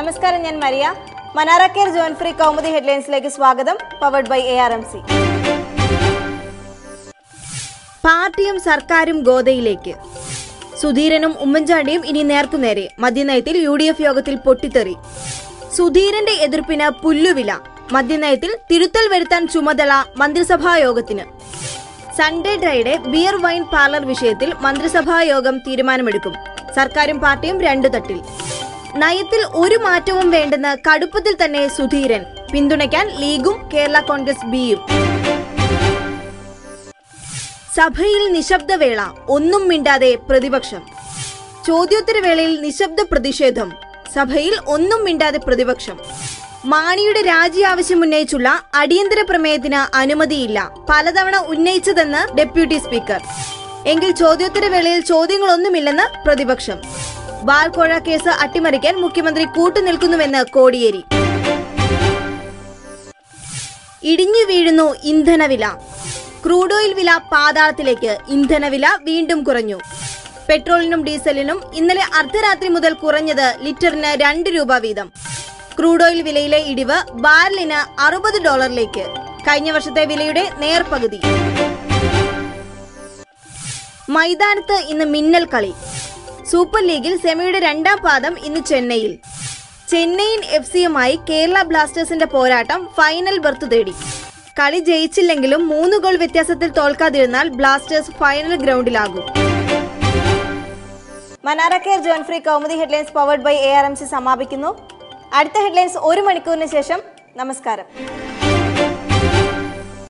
നമസ്കാരം ഞാൻ Maria. മനാറ care John free Kaumudi ഹെഡ്ലൈൻസിലേക്ക് സ്വാഗതം powered by A R M C പാർട്ടിയും സർക്കാരും ഗോതയിലേക്ക് സുധീരനും ഉമ്മൻചാണ്ടിയും ഇനി നേർക്കുനേരെ മദ്യനയത്തിൽ യു ഡി എഫ് യോഗത്തിൽ പൊട്ടിത്തെറി. സുധീരന്റെ എതിർപ്പിന് പുല്ലുവില. മദ്യനയത്തിൽ തിരുത്തൽ വരുത്താൻ ചുമതല മന്ത്രിസഭാ യോഗത്തിന്. Sunday dry day beer wine parlour വിഷയത്തിൽ മന്ത്രിസഭാ യോഗം തീരുമാനമെടുക്കും. സർക്കാരും പാർട്ടിയും രണ്ടു തട്ടിൽ. നയത്തിൽ ഒരു മാറ്റവും വേണ്ടെന്ന് കടുപ്പത്തിൽ തന്നെ സുധീരൻ. പിന്തുണയ്ക്കാൻ ലീഗും കേരള കോൺഗ്രസ് ബിയും. സഭയിൽ നിശബ്ദവേള ഒന്നും മിണ്ടാതെ പ്രതിപക്ഷം. ചോദ്യോത്തരവേളയിൽ നിശബ്ദ പ്രതിഷേധം സഭയിൽ ഒന്നും മിണ്ടാതെ പ്രതിപക്ഷം. മാണിയുടെ രാജി ആവശ്യം ഉന്നയിച്ചുള്ള അടിയന്തര പ്രമേയത്തിന് അനുമതിയില്ല പലതവണ ഉന്നയിച്ചതെന്ന് ഡെപ്യൂട്ടി സ്പീക്കർ. എങ്കിൽ ചോദ്യോത്തര വേളയിൽ ചോദ്യങ്ങളൊന്നുമില്ലെന്ന് പ്രതിപക്ഷം. വാൾക്കോഴ കേസ് അട്ടിമറിക്കാൻ മുഖ്യമന്ത്രി കൂട്ടുനിൽക്കുന്നുവെന്ന് കോടിയേരി. ഇടിഞ്ഞു വീഴുന്നു ഇന്ധനവില. ക്രൂഡ് ഓയിൽ വില പാതാളത്തിലേക്ക് ഇന്ധനവില വീണ്ടും കുറഞ്ഞു. പെട്രോളിനും ഡീസലിനും ഇന്നലെ അർദ്ധരാത്രി മുതൽ കുറഞ്ഞത് ലിറ്ററിന് രണ്ട് രൂപ വീതം. ക്രൂഡ് ഓയിൽ വിലയിലെ ഇടിവ് ബാരലിന് അറുപത് ഡോളറിലേക്ക്. കഴിഞ്ഞ വർഷത്തെ വിലയുടെ നേർപകുതി. മൈതാനത്ത് ഇന്ന് മിന്നൽ കളി. സൂപ്പർ ലീഗിൽ സെമിയുടെ രണ്ടാം പാദം ഇന്ന് ചെന്നൈയിൽ. ചെന്നൈയിൻ എഫ് സിയുമായി കേരള ബ്ലാസ്റ്റേഴ്സിന്റെ പോരാട്ടം ഫൈനൽ ബർത്ത് തേടി. കളി ജയിച്ചില്ലെങ്കിലും മൂന്ന് ഗോൾ വ്യത്യാസത്തിൽ തോൽക്കാതിരുന്നാൽ Blasters final ഗ്രൗണ്ടിലാകും. Manara care John free Kaumudi headlines powered by A R M C സമാപിക്കുന്നു. അടുത്ത ഹെഡ്ലൈൻസ് ഒരു മണിക്കൂറിന് ശേഷം നമസ്കാരം.